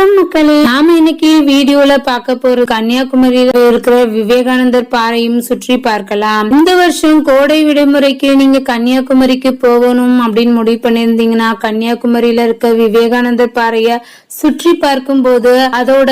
வணக்கம் மக்களே. நாம இன்னைக்கு வீடியோல பார்க்க போற கன்னியாகுமரியில இருக்கிற விவேகானந்தர் பாறையும் சுற்றி பார்க்கலாம். இந்த வருஷம் கோடை விடுமுறைக்கு நீங்க கன்னியாகுமரிக்கு போகணும் அப்படின்னு முடிவு பண்ணிருந்தீங்கன்னா கன்னியாகுமரியில இருக்க விவேகானந்தர் பாறைய சுற்றி பார்க்கும் போது அதோட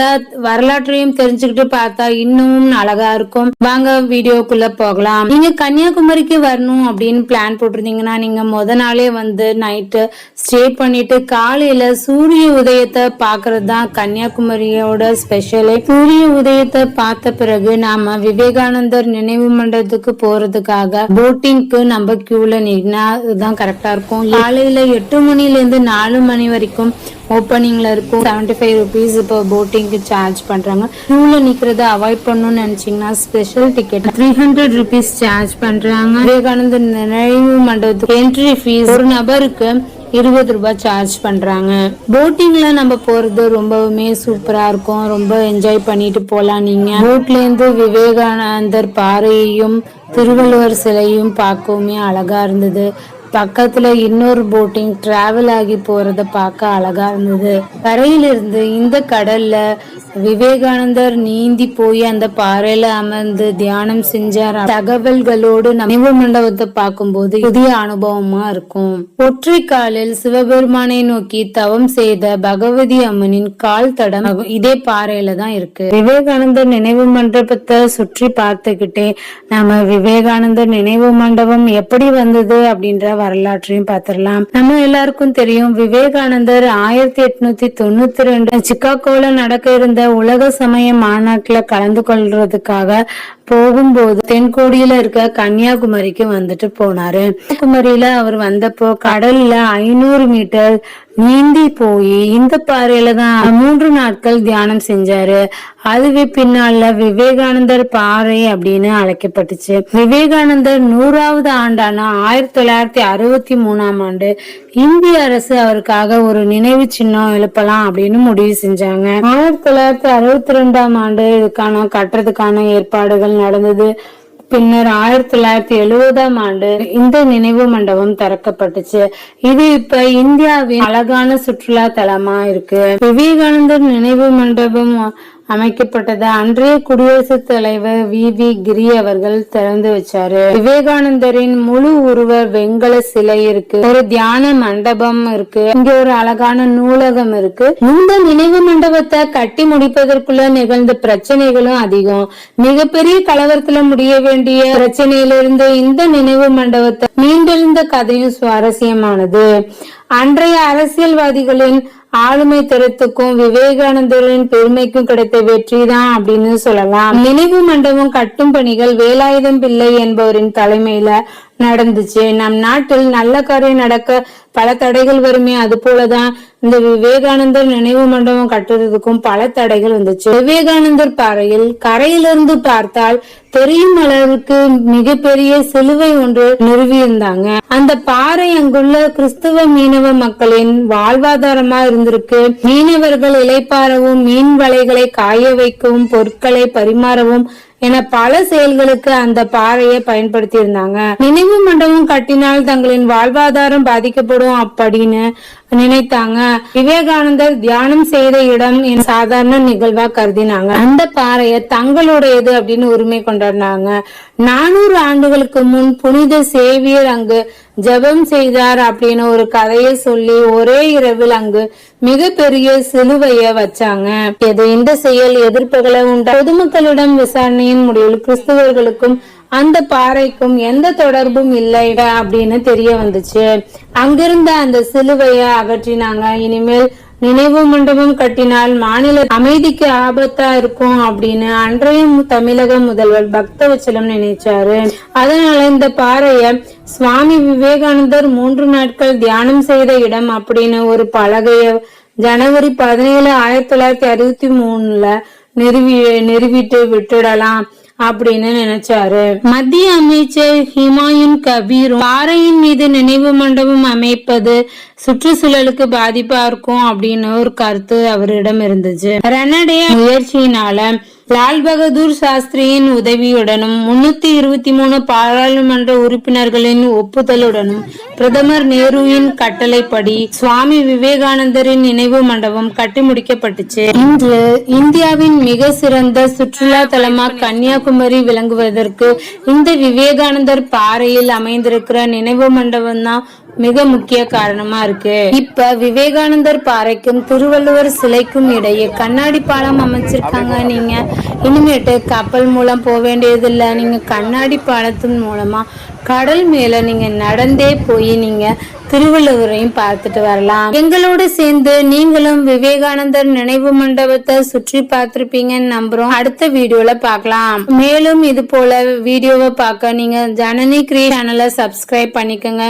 வரலாற்றையும் தெரிஞ்சுக்கிட்டு பார்த்தா இன்னும் அழகா இருக்கும். வாங்க வீடியோக்குள்ள போகலாம். நீங்க கன்னியாகுமரிக்கு வரணும் அப்படின்னு பிளான் போட்டிருந்தீங்கன்னா நீங்க முத நாளே வந்து நைட்டு ஸ்டே பண்ணிட்டு காலையில சூரிய உதயத்தை பாக்குறது தான் கன்னியாகுமரியோட ஸ்பெஷலே சூரிய உதயத்தை பார்த்த பிறகு நாம விவேகானந்தர் நினைவு மண்டபத்துக்கு போறதுக்காக போட்டிங்க்கு நம்ம கியூல நின்னா அதுதான் கரெக்டா இருக்கும். காலையில எட்டு மணில இருந்து நாலு மணி வரைக்கும் ஓப்பனிங்ல இருக்கும். செவன்டி ஃபைவ் ருபீஸ் இப்போ போட்டிங்க்கு சார்ஜ் பண்றாங்க. கியூல நிக்கிறத அவாய்ட் பண்ணணும்னு நினைச்சீங்கன்னா special ticket three hundred rupees charge பண்றாங்க. விவேகானந்தர் நினைவு மண்டபத்துக்கு என்ட்ரி ஃபீஸ் ஒரு நபருக்கு இருபது ரூபாய் சார்ஜ் பண்றாங்க. போட்டிங்ல நம்ம போறது ரொம்பவுமே சூப்பரா இருக்கும். ரொம்ப என்ஜாய் பண்ணிட்டு போலாம் நீங்க. போட்ல இருந்து விவேகானந்தர் பாறையையும் திருவள்ளுவர் சிலையும் பார்க்கவுமே அழகா இருந்தது. பக்கத்துல இன்னொரு போட்டிங் டிராவல் ஆகி போறத பார்க்க அழகா இருந்தது. கரையிலிருந்து இந்த கடல்ல விவேகானந்தர் நீந்தி போய் அந்த பாறையில அமர்ந்து தியானம் செஞ்சார். தகவல்களோடு நினைவு மண்டபத்தை பார்க்கும்போது புதிய அனுபவமா இருக்கும். ஒற்றை காலில் சிவபெருமானை நோக்கி தவம் செய்த பகவதி அம்மனின் கால் தடம் இதே பாறையில தான் இருக்கு. விவேகானந்தர் நினைவு மண்டபத்தை சுற்றி பார்த்துக்கிட்டே நாம விவேகானந்தர் நினைவு மண்டபம் எப்படி வந்தது? அப்படின்ற வரலாற்றையும் பார்த்திடலாம். நம்ம எல்லாருக்கும் தெரியும் விவேகானந்தர் ஆயிரத்தி எட்நூத்தி தொண்ணூத்தி ரெண்டு சிக்காகோல நடக்க இருந்த உலக சமய மாநாட்டுல கலந்து கொள்றதுக்காக போகும்போது தென்கோடியில இருக்க கன்னியாகுமரிக்கு வந்துட்டு போனாரு. கன்னியாகுமரியில அவர் வந்தப்போ கடல்ல ஐநூறு மீட்டர் நீந்தி போய் இந்த பாறையில தான் மூன்று நாட்கள் தியானம் செஞ்சாரு. அதுவே பின்னால விவேகானந்தர் பாறை அப்படின்னு அழைக்கப்பட்டுச்சு. விவேகானந்தர் நூறாவது ஆண்டான ஆயிரத்தி தொள்ளாயிரத்தி அறுபத்தி மூணாம் ஆண்டு இந்திய அரசு அவருக்காக ஒரு நினைவு சின்னம் எழுப்பலாம் அப்படின்னு முடிவு செஞ்சாங்க. ஆயிரத்தி தொள்ளாயிரத்தி அறுபத்தி ரெண்டாம் ஆண்டு இதுக்கான கட்டுறதுக்கான ஏற்பாடுகள் நடந்தது. பின்னர் ஆயிரத்தி தொள்ளாயிரத்தி எழுபதாம் ஆண்டு இந்த நினைவு மண்டபம் திறக்கப்பட்டுச்சு. இது இப்ப இந்தியாவின் அழகான சுற்றுலா தலமா இருக்கு. விவேகானந்தர் நினைவு மண்டபம் அமைக்கப்பட்டது. அன்றைய குடியரசுத் தலைவர் வி. வி. கிரி அவர்கள் திறந்து வச்சாரு. விவேகானந்தரின் முழு உருவ வெங்கல சிலை இருக்கு ஒரு தியான மண்டபம் இருக்கு. இங்க ஒரு அழகான நூலகம் இருக்கு. இந்த நினைவு மண்டபத்தை கட்டி முடிப்பதற்குள்ள நிகழ்ந்த பிரச்சனைகளும் அதிகம். மிகப்பெரிய கலவரத்துல முடிய வேண்டிய பிரச்சனையிலிருந்து இந்த நினைவு மண்டபத்தை மீண்டெழுந்த கதையும் சுவாரஸ்யமானது. அன்றைய அரசியல்வாதிகளின் ஆளுமை தரத்துக்கும் விவேகானந்தரின் பெருமைக்கும் கிடைத்த வெற்றி தான் அப்படின்னு சொல்லலாம். நினைவு மண்டபம் கட்டும் பணிகள் வேலாயுதம் பிள்ளை என்பவரின் தலைமையில நடந்துச்சு. நம் நாட்டில் நல்ல காரியம் நடக்க பல தடைகள் வருமே அது போலதான் இந்த விவேகானந்தர் நினைவு மண்டபம் கட்டுறதுக்கும் பல தடைகள் வந்துச்சு. விவேகானந்தர் பாறையில் கரையிலிருந்து பார்த்தால் தெரியும் அளவுக்கு மிகப்பெரிய சிலுவை ஒன்று நிறுவியிருந்தாங்க. அந்த பாறை அங்குள்ள கிறிஸ்துவ மீனவ மக்களின் வாழ்வாதாரமா இருந்திருக்கு. மீனவர்கள் இலைப்பாறவும் மீன் வலைகளை காய வைக்கவும் பொருட்களை பரிமாறவும் என பல செயல்களுக்கு அந்த பாறையை பயன்படுத்தி இருந்தாங்க நினைவு மண்டபம் கட்டினால் தங்களின் வாழ்வாதாரம் பாதிக்கப்படும் அப்படின்னு நினைத்தாங்க. விவேகானந்தர் தியானம் செய்த இடம் என் சாதாரண நிகழ்வா கருதினாங்க. அந்த பாறையை தங்களுடையது அப்படின்னு உரிமை கொண்டாடினாங்க. நானூறு ஆண்டுகளுக்கு முன் புனித சேவியர் அங்கு ஜெபம் செய்தார் அப்படின்னு ஒரு கதையை சொல்லி ஒரே இரவில் அங்கு மிகப்பெரிய சிலுவைய வச்சாங்க. இது இந்த செயல் எதிர்ப்புகளை உண்டா? பொதுமக்களிடம் விசாரணையின் முடிவில் கிறிஸ்தவர்களுக்கும் அந்த பாறைக்கும் எந்த தொடர்பும் இல்லை அப்படின்னு தெரிய வந்துச்சு. அங்கிருந்த அந்த சிலுவைய அகற்றினாங்க. இனிமேல் நினைவு மண்டபம் கட்டினால் மாநில அமைதிக்கு ஆபத்தா இருக்கும் அப்படின்னு அன்றைய தமிழக முதல்வர் பக்தவச்சலம் நினைச்சாரு. அதனால இந்த பாறைய சுவாமி விவேகானந்தர் மூன்று நாட்கள் தியானம் செய்த இடம் அப்படின்னு ஒரு பலகைய ஜனவரி பதினேழு ஆயிரத்தி தொள்ளாயிரத்தி அறுபத்தி மூணுல நிறுவி நிறுவிட்டு விட்டுடலாம். அப்படின்னு நினைச்சாரு. மத்திய அமைச்சர் ஹிமாயுன் கபீர் பாறையின் மீது நினைவு மண்டபம் அமைப்பது சுற்றுச்சூழலுக்கு பாதிப்பா இருக்கும் அப்படின்னு ஒரு கருத்து அவரிடம் இருந்துச்சு. ரனடே முயற்சியினால லால் பகதூர் சாஸ்திரியின் உதவியுடனும் முன்னூத்தி இருபத்தி மூணு பாராளுமன்ற உறுப்பினர்களின் ஒப்புதலுடனும் பிரதமர் நேருவின் கட்டளைப்படி சுவாமி விவேகானந்தரின் நினைவு மண்டபம் கட்டி முடிக்கப்பட்டுச்சு. இன்று இந்தியாவின் மிக சிறந்த சுற்றுலா தலமாக கன்னியாகுமரி விளங்குவதற்கு இந்த விவேகானந்தர் பாறையில் அமைந்திருக்கிற நினைவு மண்டபம் தான் மிக முக்கிய காரணமா இருக்கு. இப்ப விவேகானந்தர் பாறைக்கும் திருவள்ளுவர் சிலைக்கும் இடையே கண்ணாடி பாலம் அமைச்சிருக்காங்க நீங்க. இனிமேட்டு கப்பல் மூலம் போக வேண்டியதில்லை. நீங்க கண்ணாடி பாலத்தின் மூலமா கடல் மேல நீங்க நடந்தே போய் நீங்க திருவள்ளுவரையும் பார்த்துட்டு வரலாம். எங்களோட சேர்ந்து நீங்களும் விவேகானந்தர் நினைவு மண்டபத்தை சுற்றி பார்த்திருப்பீங்கன்னு நம்புறோம். அடுத்த வீடியோல பார்க்கலாம். மேலும் இது போல வீடியோவை பார்க்க நீங்க ஜனனி கிரி சேனலை சப்ஸ்கிரைப் பண்ணிக்கோங்க.